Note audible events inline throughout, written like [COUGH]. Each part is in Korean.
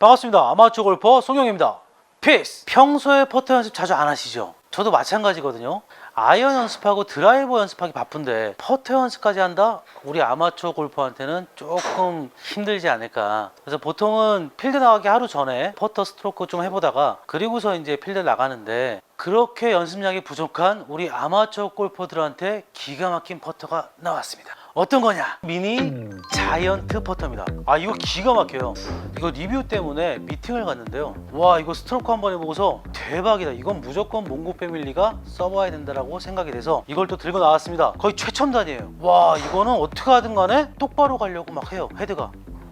반갑습니다. 아마추어 골퍼 송영입니다. 피스! 평소에 퍼터 연습 자주 안 하시죠? 저도 마찬가지거든요. 아이언 연습하고 드라이버 연습하기 바쁜데 퍼터 연습까지 한다? 우리 아마추어 골퍼한테는 조금 힘들지 않을까. 그래서 보통은 필드 나가기 하루 전에 퍼터 스트로크 좀 해보다가 그리고서 이제 필드 나가는데 그렇게 연습량이 부족한 우리 아마추어 골퍼들한테 기가 막힌 퍼터가 나왔습니다. 어떤 거냐? 미니 자이언트 퍼터입니다. 아 이거 기가 막혀요. 이거 리뷰 때문에 미팅을 갔는데요. 와 이거 스트로크 한번 해보고서 대박이다. 이건 무조건 몽고 패밀리가 써봐야 된다라고 생각이 돼서 이걸 또 들고 나왔습니다. 거의 최첨단이에요. 와 이거는 어떻게 하든 간에 똑바로 가려고 막 해요. 헤드가.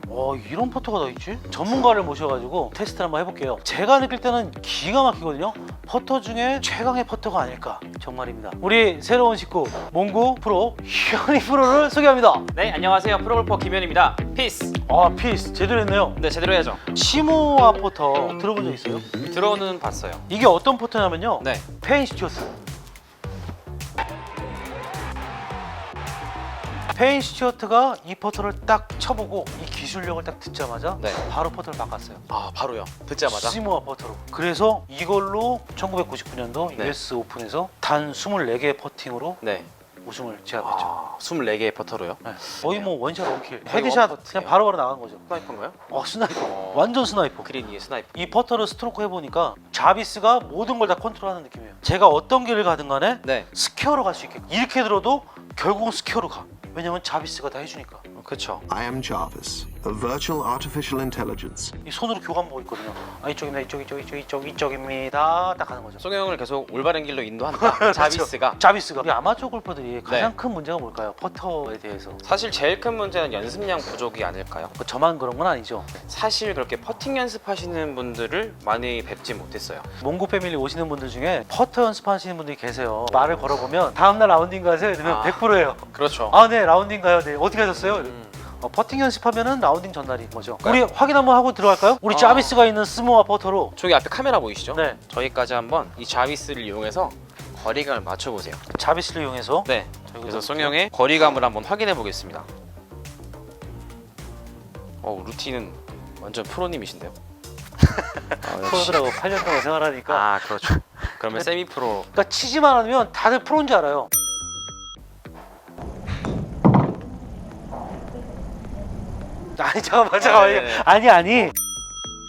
와 이런 퍼터가 다 있지? 전문가를 모셔가지고 테스트를 한번 해볼게요. 제가 느낄 때는 기가 막히거든요. 퍼터 중에 최강의 퍼터가 아닐까 정말입니다. 우리 새로운 식구 몽구 프로 현이 프로를 소개합니다. 네 안녕하세요 프로골퍼 김현입니다 피스 아 피스 제대로 했네요. 네 제대로 해야죠 시모아 퍼터 들어본 적 있어요? 들어오는 봤어요 이게 어떤 퍼터냐면요. 네 페인 스튜어트. 페인 스튜어트가 이 퍼터를 딱 쳐보고 이 기술력을 딱 듣자마자 네. 바로 퍼터를 바꿨어요. 아 바로요 듣자마자 시모아 퍼터로. 그래서 이걸로 1999년도 네. US 오픈에서 단 24개의 퍼팅으로 네 우승을 제압했죠. 아, 24개의 퍼터로요 네. 거의 뭐 원샷 원킬. 거의 헤드샷 원퍼트예요. 그냥 바로바로 나간 거죠. 스나이퍼인가요? 어 스나이퍼. 어. 완전 스나이퍼. 그린 위에 스나이퍼 이 퍼터를 스트로크 해보니까 자비스가 모든 걸 다 컨트롤하는 느낌이에요. 제가 어떤 길을 가든 간에 네 스퀘어로 갈 수 있게 이렇게 들어도 결국은 스퀘어로 가. 왜냐면 자비스가 다 해주니까. 그쵸 I am Jarvis, a virtual artificial intelligence. 이 손으로 교감 보고 있거든요. 아 이쪽입니다. 이쪽 이쪽 이쪽 이쪽 이쪽입니다. 딱 하는 거죠. 송영을 계속 올바른 길로 인도한다 [LAUGHS] 자비스가 자비스가 우리 아마추어 골퍼들이 가장 네. 큰 문제가 뭘까요? 퍼터에 대해서. 사실 제일 큰 문제는 연습량 부족이 아닐까요? 뭐 저만 그런 건 아니죠. 사실 그렇게 퍼팅 연습하시는 분들을 많이 뵙지 못했어요 몽고 패밀리 오시는 분들 중에 퍼터 연습하시는 분들이 계세요. 말을 걸어보면 다음날 라운딩 가세요. 이러면 아. 100%예요. 그렇죠 아, 네, 라운딩 가요. 네, 어떻게 하셨어요? 음. 어, 퍼팅 연습하면은 라운딩 전날인 거죠. 네. 우리 확인 한번 하고 들어갈까요? 우리 아. 자비스가 있는 스모아 퍼터로 저기 앞에 카메라 보이시죠? 네. 저기까지 한번 이 자비스를 이용해서 거리감을 맞춰보세요 자비스를 이용해서 네 그래서 또- 송영의 거리감을 한번 확인해 보겠습니다. 어 루틴은 완전 프로님이신데요. [LAUGHS] 아, 역시. 프로들하고 8년 동안 생활하니까 아 그렇죠. 그러면 세미 프로. 그러니까 치지만 않으면 다들 프로인 줄 알아요. [LAUGHS] 아니 잠깐만 잠깐만 네, 네. 아니 아니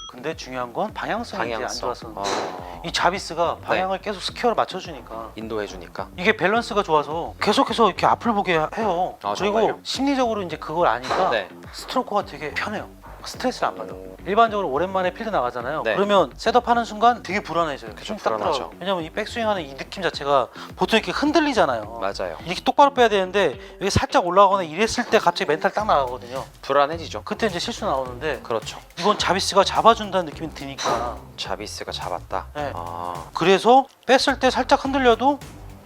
근데 중요한 건 방향성이 이제 안 방향성. 좋아서 어, 이 자비스가 방향을 계속 스퀘어로 맞춰주니까 인도해 주니까. 이게 밸런스가 좋아서 계속해서 이렇게 앞을 보게 해요. 아, 그리고 정말요? 심리적으로 이제 그걸 아니까 네. 스트로크가 되게 편해요. 스트레스를 안 받아. 오. 일반적으로 오랜만에 필드 나가잖아요. 네. 그러면 셋업하는 순간 되게 불안해져요. 그쵸, 힘딱 불안하죠. 들어가요. 왜냐면 이 백스윙하는 이 느낌 자체가 보통 이렇게 흔들리잖아요. 맞아요. 이렇게 똑바로 빼야 되는데 여기 살짝 올라가거나 이랬을 때 갑자기 멘탈 딱 나가거든요. 불안해지죠. 그때 이제 실수 나오는데 그렇죠. 이건 자비스가 잡아준다는 느낌이 드니까 자비스가 잡았다. 네. 아. 그래서 뺐을 때 살짝 흔들려도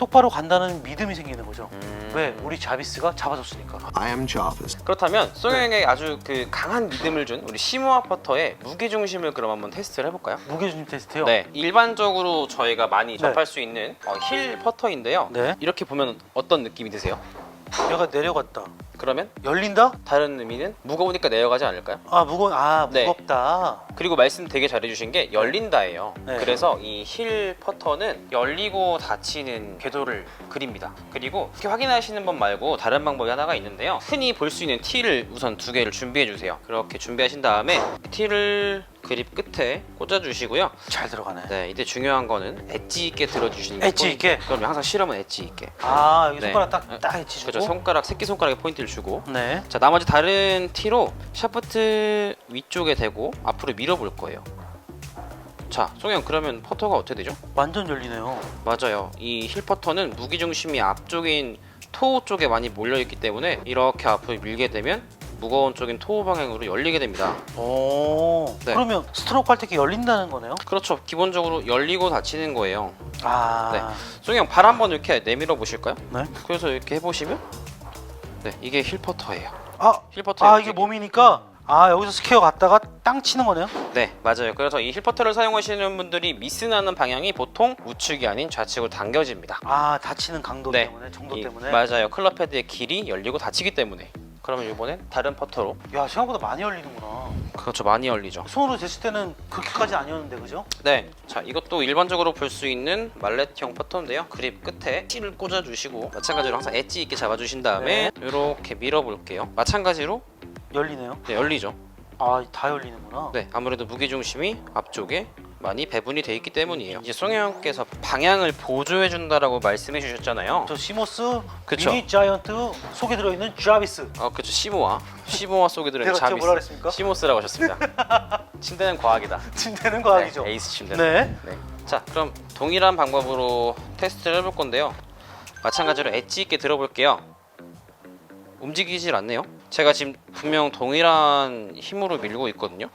똑바로 간다는 믿음이 생기는 거죠. 음. 왜? 우리 자비스가 잡아줬으니까. I am Jarvis. 그렇다면 송영에게 아주 그 강한 믿음을 준 우리 시모아 퍼터의 무게 중심을 그럼 한번 테스트를 해볼까요? 무게중심 테스트요. 네, 일반적으로 저희가 많이 네. 접할 수 있는 어, 힐 퍼터인데요. 네. 이렇게 보면 어떤 느낌이 드세요? 얘가 내려갔다. 그러면 열린다? 다른 의미는 무거우니까 내려가지 않을까요? 아 무거 아 네. 무겁다. 그리고 말씀 되게 잘해주신 게 열린다예요. 네. 그래서 이 힐 퍼터는 열리고 닫히는 궤도를 그립니다. 그리고 이렇게 확인하시는 법 말고 다른 방법이 하나가 있는데요. 흔히 볼 수 있는 티를 우선 두 개를 준비해 주세요. 그렇게 준비하신 다음에 티를 그립 끝에 꽂아주시고요. 잘 들어가네. 네, 이때 중요한 거는 엣지 있게 들어주시는 게 엣지 있게? 포인트. 그럼 항상 실험은 엣지 있게. 아 여기 네. 손가락 딱딱 해치주고. 그렇죠. 손가락 새끼 손가락에 포인트를 주고. 네. 자 나머지 다른 티로 샤프트 위쪽에 대고 앞으로 밀어볼 거예요. 자, 송영 그러면 퍼터가 어떻게 되죠? 완전 열리네요. 맞아요. 이 힐 퍼터는 무기 중심이 앞쪽인 토우 쪽에 많이 몰려 있기 때문에 이렇게 앞으로 밀게 되면 무거운 쪽인 토우 방향으로 열리게 됩니다. 오. 네. 그러면 스트로크 할 때 이렇게 열린다는 거네요? 그렇죠. 기본적으로 열리고 닫히는 거예요. 아. 네. 송영 발 한번 이렇게 내밀어 보실까요? 네. 그래서 이렇게 해보시면 네 이게 힐 퍼터예요. 아. 힐 퍼터. 아 이게 몸이니까 아 여기서 스퀘어 갔다가 땅 치는 거네요? 네 맞아요. 그래서 이 힐 퍼터를 사용하시는 분들이 미스나는 방향이 보통 우측이 아닌 좌측으로 당겨집니다. 아 다치는 강도 네. 때문에 정도 이- 때문에. 맞아요. 클럽 헤드의 길이 열리고 닫히기 때문에. 그러면 이번엔 다른 퍼터로 야 생각보다 많이 열리는구나. 그렇죠 많이 열리죠 손으로 쟀을 때는 그렇게까지 아니었는데 그죠? 네, 자 이것도 일반적으로 볼 수 있는 말렛형 퍼터인데요. 그립 끝에 띠를 꽂아주시고 마찬가지로 항상 엣지 있게 잡아주신 다음에 이렇게 밀어볼게요. 마찬가지로 열리네요. 네, 열리죠. 아 다 열리는구나. 네, 아무래도 무게 중심이 앞쪽에 많이 배분이 돼 있기 때문이에요. 이제 송영께서 방향을 보조해 준다라고 말씀해 주셨잖아요. 저 시모스 그쵸. 미니 자이언트 속에 들어있는 자비스. 어, 그렇죠. 시모아, 시모아 속에 들어있는 내가 지금 자비스, 뭐라 그랬습니까? 시모스라고 하셨습니다. [LAUGHS] 침대는 과학이다. 침대는 과학이죠. 네, 에이스 침대. 네. 네. 자, 그럼 동일한 방법으로 테스트를 해볼 건데요. 마찬가지로 엣지 있게 들어볼게요. 움직이질 않네요. 제가 지금 분명 동일한 힘으로 밀고 있거든요.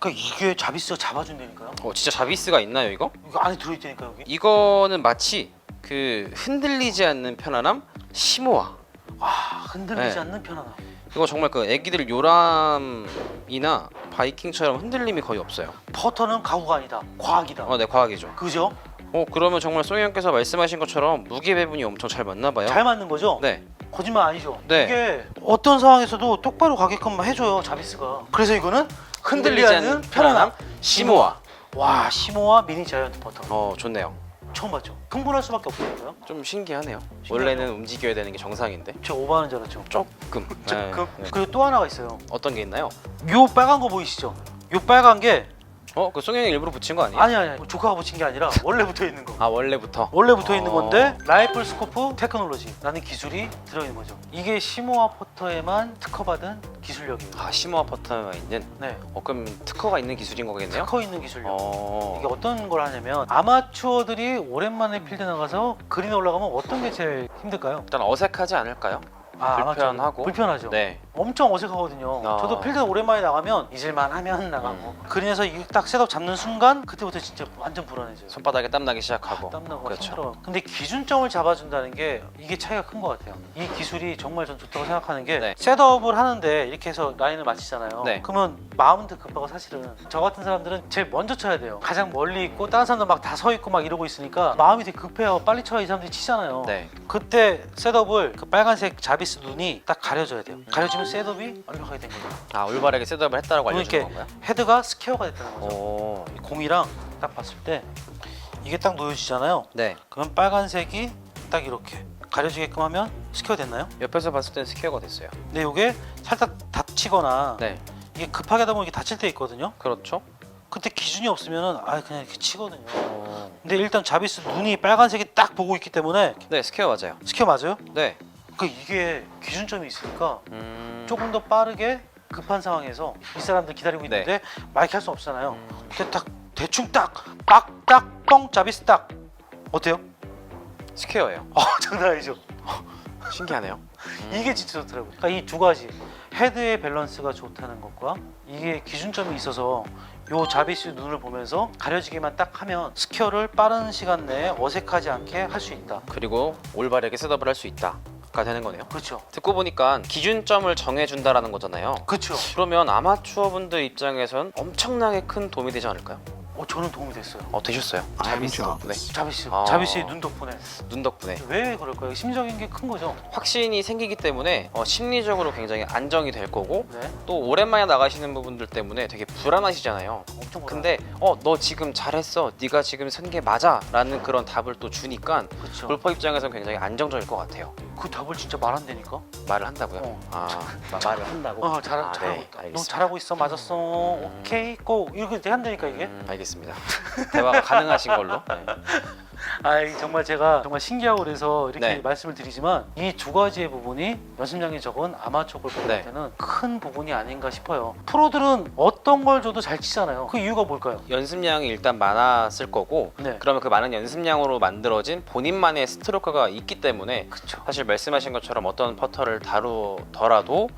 그러니까 이게 자비스가 잡아준다니까요. 어, 진짜 자비스가 있나요, 이거? 이거 안에 들어있다니까 여기. 이거는 마치 그 흔들리지 않는 편안함 시모아. 아 흔들리지 네. 않는 편안함. 이거 정말 그 애기들 요람이나 바이킹처럼 흔들림이 거의 없어요. 퍼터는 가구가 아니다. 과학이다. 어, 네, 과학이죠. 그죠? 어, 그러면 정말 송이 형께서 말씀하신 것처럼 무게 배분이 엄청 잘 맞나 봐요. 잘 맞는 거죠? 네. 거짓말 아니죠? 네. 이게 어떤 상황에서도 똑바로 가게끔 해줘요 자비스가. 그래서 이거는 흔들리지 않는 편안함. 시모아. 와 시모와 미니 자이언트 퍼터. 어, 좋네요. 처음 봤죠? 흥분할 수밖에 없더라고요. 좀 신기하네요. 원래는 움직여야 되는 게 정상인데 저 오버하는 줄 알았죠. 조금. [LAUGHS] 조금. 네, 네. 그리고 또 하나가 있어요. 어떤 게 있나요? 요 빨간 거 보이시죠? 요 빨간 게 어, 그 송영이 일부러 붙인 거 아니에요? 아니 아니 아니 조카가 붙인 게 아니라 원래 붙어 있는 거. 아 원래부터. 원래 붙어 있는 어. 건데 라이플 스코프 테크놀로지라는 기술이 들어 있는 거죠. 이게 시모아 포터에만 특허받은 기술력이에요. 아 시모아 퍼터가 있는. 네, 어 그럼 특허가 있는 기술인 거겠네요? 특허 있는 기술력. 어. 이게 어떤 걸 하냐면 아마추어들이 오랜만에 필드 나가서 그린 올라가면 어떤 게 제일 힘들까요? 일단 어색하지 않을까요? 아, 불편하고. 불편하죠. 네. 엄청 어색하거든요. 아. 저도 필드 오랜만에 나가면 잊을만 하면 나가고 음. 그린에서 이딱 셋업 잡는 순간 그때부터 진짜 완전 불안해져요. 손바닥에 땀 나기 시작하고. 땀나고 그렇죠. 힘들어. 근데 기준점을 잡아준다는 게 이게 차이가 큰 것 같아요. 이 기술이 정말 전 좋다고 생각하는 게 네. 셋업을 하는데 이렇게 해서 라인을 맞추잖아요. 네. 그러면 마음도 급하고 사실은 저 같은 사람들은 제일 먼저 쳐야 돼요. 가장 멀리 있고 다른 사람들 막 다 서 있고 막 이러고 있으니까 마음이 되게 급해요. 빨리 쳐야 이 사람들이 치잖아요. 네. 그때 셋업을 그 빨간색 자비스 눈이 딱 가려져야 돼요. 가려지면 셋업이 완벽하게 된 거예요. 아 올바르게 셋업을 했다라고 알려주는 이렇게 건가요? 어. 헤드가 스퀘어가 됐다는 거죠. 오. 이 공이랑 딱 봤을 때 이게 딱 놓여지잖아요. 네. 그럼 빨간색이 딱 이렇게 가려지게끔 하면 스퀘어 됐나요? 옆에서 봤을 땐 스퀘어가 됐어요. 근데 이게 살짝 다치거나 네. 이게 급하게 하다 보면 이게 다칠 때 있거든요. 그렇죠. 그때 기준이 없으면은 아 그냥 이렇게 치거든요. 어. 근데 일단 자비스 눈이 빨간색이 딱 보고 있기 때문에 네 스퀘어 맞아요. 스퀘어 맞아요? 네. 그 이게 기준점이 있으니까 음. 조금 더 빠르게 급한 상황에서 이 사람들 기다리고 네. 있는데 마이크 할 수 없잖아요. 음. 근데 딱 대충 딱 빡 딱뻥 자비스 딱 어때요? 스퀘어예요. 어 [LAUGHS] 장난 아니죠. 신기하네요. [LAUGHS] 이게 진짜 좋더라고요. 그러니까 이 두 가지 헤드의 밸런스가 좋다는 것과 이게 기준점이 있어서 요 자비스 눈을 보면서 가려지기만 딱 하면 스퀘어를 빠른 시간 내에 어색하지 않게 할 수 있다. 그리고 올바르게 셋업을 할 수 있다 가 되는 거네요. 그렇죠. 듣고 보니까 기준점을 정해준다라는 거잖아요. 그렇죠. 그러면 아마추어분들 입장에선 엄청나게 큰 도움이 되지 않을까요? 어 저는 도움이 됐어요. 어 되셨어요? I'm 자비스 덕분에 Jarvis. 자비스, 아. 자비스의 눈 덕분에 눈 덕분에 왜 그럴까요? 심적인 게 큰 거죠. 확신이 생기기 때문에 어, 심리적으로 굉장히 안정이 될 거고 네, 또 오랜만에 나가시는 부분들 때문에 되게 불안하시잖아요. 엄청 근데 어 너 지금 잘했어, 네가 지금 선게 맞아라는 그런 답을 또 주니까 그렇죠. 골퍼 입장에서는 굉장히 안정적일 것 같아요. 그 답을 진짜 말 안 되니까. 말을 한다고요? 어. 아 마- 말을 한다고? 어, 잘, 아, 잘하고 네, 있다. 너 알겠습니다. 잘하고 있어, 맞았어. 오케이, 고 이렇게 한다니까 이게. 음, 알겠습니다. 대화가 가능하신 걸로. 네. 아 정말 제가 정말 신기하고 그래서 이렇게 네. 말씀을 드리지만 이 두 가지의 부분이 연습량에 적은 아마추어 골퍼한테는 네. 큰 부분이 아닌가 싶어요. 프로들은 어떤 걸 줘도 잘 치잖아요. 그 이유가 뭘까요? 연습량이 일단 많았을 거고 네. 그러면 그 많은 연습량으로 만들어진 본인만의 스트로크가 있기 때문에. 사실 말씀하신 것처럼 어떤 퍼터를 다루더라도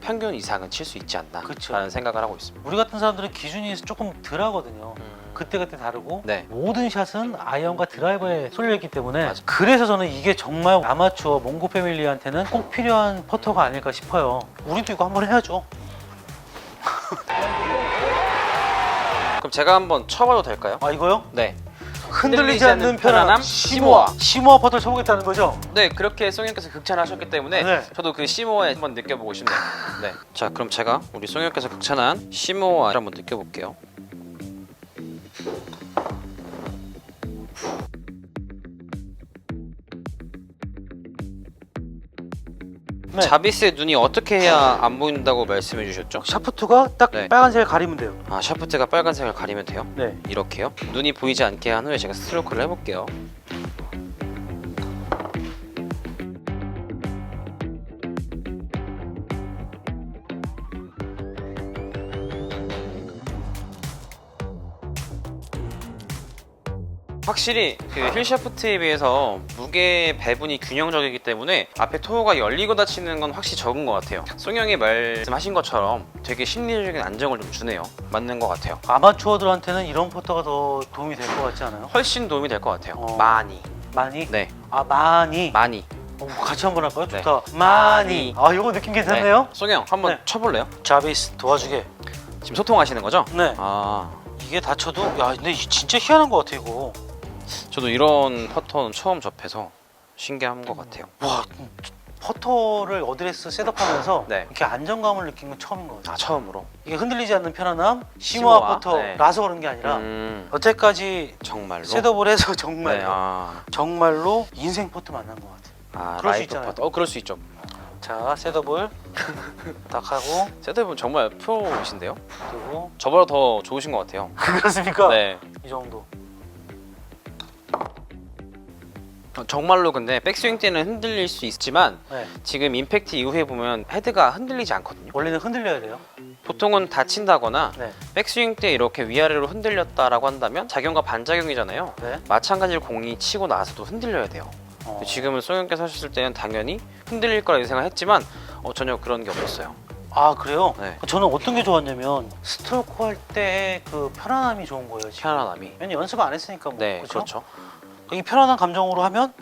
평균 이상은 칠 수 있지 않나 그쵸. 라는 생각을 하고 있습니다. 우리 같은 사람들은 기준이 조금 덜하거든요. 그때 그때 다르고 네. 모든 샷은 아이언과 드라이버에 쏠려 있기 때문에 맞아. 그래서 저는 이게 정말 아마추어 몽고 패밀리한테는 꼭 필요한 퍼터가 아닐까 싶어요. 우리도 이거 한번 해야죠. [LAUGHS] 그럼 제가 한번 쳐봐도 될까요? 아 이거요? 네. 흔들리지 않는 편안함 시모아. 시모아 퍼터를 쳐보겠다는 거죠? 네 그렇게 송영께서 극찬하셨기 때문에 네. 저도 그 시모아에 한번 느껴보고 싶네요. 네. 자 그럼 제가 우리 송영께서 극찬한 시모아를 한번 느껴볼게요. 네. 자비스의 눈이 어떻게 해야 안 보인다고 말씀해 주셨죠? 샤프트가 딱 네. 빨간색을 가리면 돼요. 아 샤프트가 빨간색을 가리면 돼요? 네. 이렇게요? 눈이 보이지 않게 한 후에 제가 스트로크를 해볼게요. 확실히 그 힐샤프트에 비해서 무게 배분이 균형적이기 때문에 앞에 토어가 열리고 닫히는 건 확실히 적은 것 같아요. 송영이 말씀하신 것처럼 되게 심리적인 안정을 좀 주네요. 맞는 것 같아요. 아마추어들한테는 이런 퍼터가 더 도움이 될 것 같지 않아요? 훨씬 도움이 될 것 같아요. 어. 많이. 많이? 네, 아 많이. 많이. 어, 같이 한번 할까요? 네. 좋다. 많이. 아 이거 느낌 괜찮네요. 송영 한번 네. 쳐볼래요? 자비스 도와주게. 지금 소통하시는 거죠? 네. 아, 이게 다쳐도 야 근데 진짜 희한한 것 같아 이거. 저도 이런 퍼터는 처음 접해서 신기한 것 같아요. 와 퍼터를 어드레스 셋업하면서 [LAUGHS] 네. 이렇게 안정감을 느낀 건 처음인 것 같아요. 아 처음으로. 이게 흔들리지 않는 편안함 시모아, 퍼터라서 그런 게 아니라 음, 여태까지 정말로. 셋업을 해서 [LAUGHS] 정말 네, 아, 정말로 인생 퍼터 만난 것 같아요. 아 그럴 수 라이브 있잖아요. 퍼터. 어, 그럴 수 있죠. 자 셋업을 [LAUGHS] 딱 하고 세대분 정말 프로이신데요? 그리고 저보다 더 좋으신 것 같아요. 그렇습니까? 네. 이 정도. 정말로 근데 백스윙 때는 흔들릴 수 있지만 네. 지금 임팩트 이후에 보면 헤드가 흔들리지 않거든요. 원래는 흔들려야 돼요. 보통은 다친다거나 네. 백스윙 때 이렇게 위아래로 흔들렸다라고 한다면 작용과 반작용이잖아요. 네. 마찬가지로 공이 치고 나서도 흔들려야 돼요. 어. 지금은 송영께서 하셨을 때는 당연히 흔들릴 거라 생각했지만 어, 전혀 그런 게 없었어요. 아 그래요? 네. 저는 어떤 게 좋았냐면 스트로크 할 때 그 편안함이 좋은 거예요. 지금. 편안함이. 왜냐 연습 안 했으니까 뭐 네, 그죠? 그렇죠. 이 편안한 감정으로 하면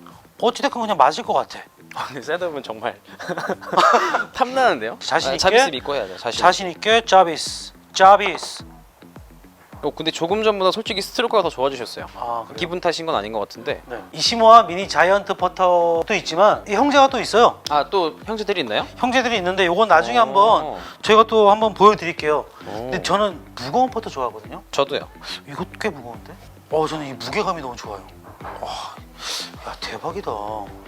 어찌됐건 그냥 맞을 것 같아. 근데 셋업은 정말 [LAUGHS] 탐나는데요. 자신 아, 있게? 자비스 믿고 해야죠. 자신. 자신 있게 자비스, 자비스. 어, 근데 조금 전보다 솔직히 스트로크가 더 좋아지셨어요. 아 그래요? 기분 탓인 건 아닌 것 같은데. 네. 이시모아 미니 자이언트 퍼터도 있지만 이 형제가 또 있어요. 아 또 형제들이 있나요? 형제들이 있는데 요건 나중에 오. 한번 저희가 또 한번 보여드릴게요. 오. 근데 저는 무거운 퍼터 좋아하거든요. 저도요. 이거 꽤 무거운데? 어 저는 이 무게감이 너무 좋아요. 와, 야 대박이다.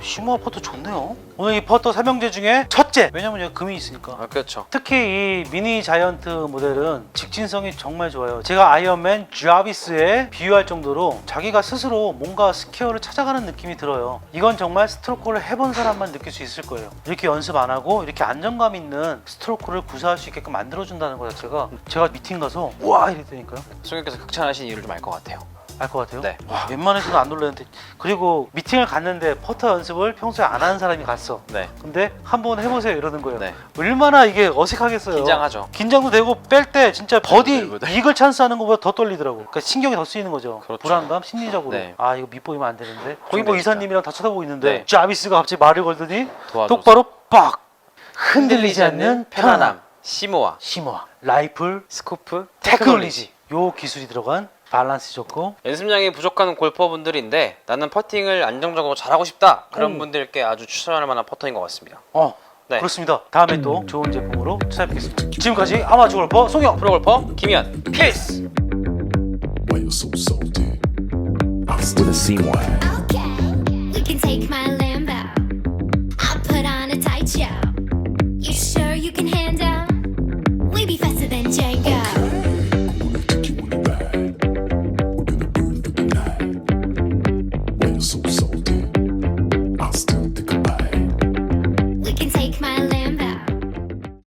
시모아 퍼터 좋네요. 오늘 이 퍼터 삼형제 중에 첫째. 왜냐면 여기 금이 있으니까. 아 그렇죠. 특히 이 미니 자이언트 모델은 직진성이 정말 좋아요. 제가 아이언맨 자비스에 비유할 정도로 자기가 스스로 뭔가 스퀘어를 찾아가는 느낌이 들어요. 이건 정말 스트로크를 해본 사람만 느낄 수 있을 거예요. 이렇게 연습 안 하고 이렇게 안정감 있는 스트로크를 구사할 수 있게끔 만들어준다는 것 자체가 제가 미팅 가서 와 이랬다니까요. 송영께서 극찬하신 이유를 좀 알 것 같아요. 알 것 같아요. 네. 와 웬만해서는 안 놀랐는데 그리고 미팅을 갔는데 퍼터 연습을 평소에 안 하는 사람이 갔어. 네. 근데 한번 해보세요 이러는 거예요. 네. 얼마나 이게 어색하겠어요. 긴장하죠. 긴장도 되고 뺄 때 진짜 버디 네, 네. 이글 찬스 하는 것보다 더 떨리더라고. 그러니까 신경이 더 쓰이는 거죠. 그렇죠. 불안감, 심리적으로. 네. 아 이거 밑보이면 안 되는데. 거기 뭐 이사님이랑 다 쳐다보고 있는데 네. 자비스가 갑자기 말을 걸더니 도와줘서. 똑바로 빡 흔들리지 않는 편안함. 시모아, 시모아 라이플 스코프, 테크놀리지. 요 기술이 들어간 밸런스 좋고 연습량이 부족한 골퍼분들인데 나는 퍼팅을 안정적으로 잘하고 싶다 그런 음. 분들께 아주 추천할 만한 퍼터인 것 같습니다. 어 네. 그렇습니다. 다음에 또 좋은 제품으로 찾아뵙겠습니다. 지금까지 아마추어 골퍼 송영. 프로 골퍼 김현 필스. Why you so salty? With a C1. Okay, you can take my